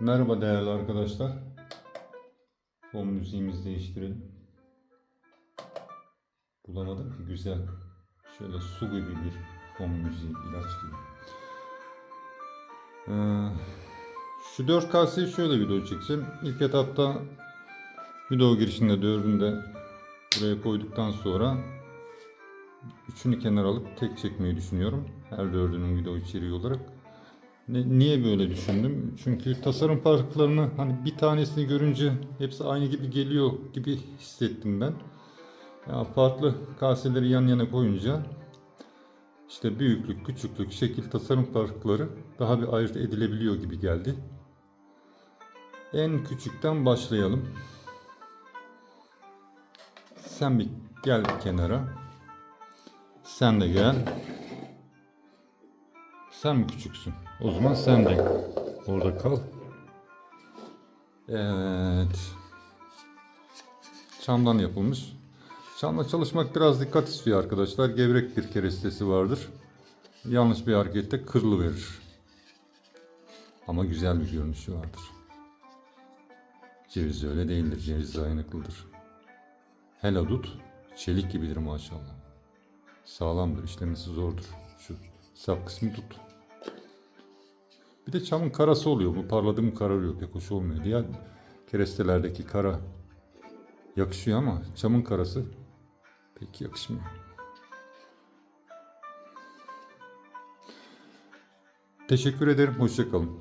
Merhaba değerli arkadaşlar. Fon müziğimizi değiştirelim. Bulamadım ki güzel. Şöyle su gibi bir fon müziği, ilaç gibi. Ee, şu 4 kaseyi şöyle video çekeceğim. İlk etapta video girişinde dördünde buraya koyduktan sonra üçünü kenara alıp tek çekmeyi düşünüyorum. Her dördünün video içeriği olarak. Niye böyle düşündüm? Çünkü tasarım farklarını hani bir tanesini görünce hepsi aynı gibi geliyor gibi hissettim ben. Ya farklı kaseleri yan yana koyunca işte büyüklük, küçüklük, şekil, tasarım farkları daha bir ayırt edilebiliyor gibi geldi. En küçükten başlayalım. Sen bir gel bir kenara. Sen de gel. Sen mi küçüksün? O zaman sen de orada kal. Evet. Çamdan yapılmış. Çamla çalışmak biraz dikkat istiyor arkadaşlar. Gevrek bir kerestesi vardır. Yanlış bir harekette kırılıverir. Ama güzel bir görünüşü vardır. Ceviz öyle değildir. Ceviz dayanıklıdır. Helal dut çelik gibidir maşallah. Sağlamdır, işlemesi zordur. Şu sap kısmı tut. Bir de çamın karası oluyor. Bu parladı mı kararıyor. Pek hoş olmuyor. Diğer kerestelerdeki kara yakışıyor ama çamın karası pek yakışmıyor. Teşekkür ederim. Hoşçakalın.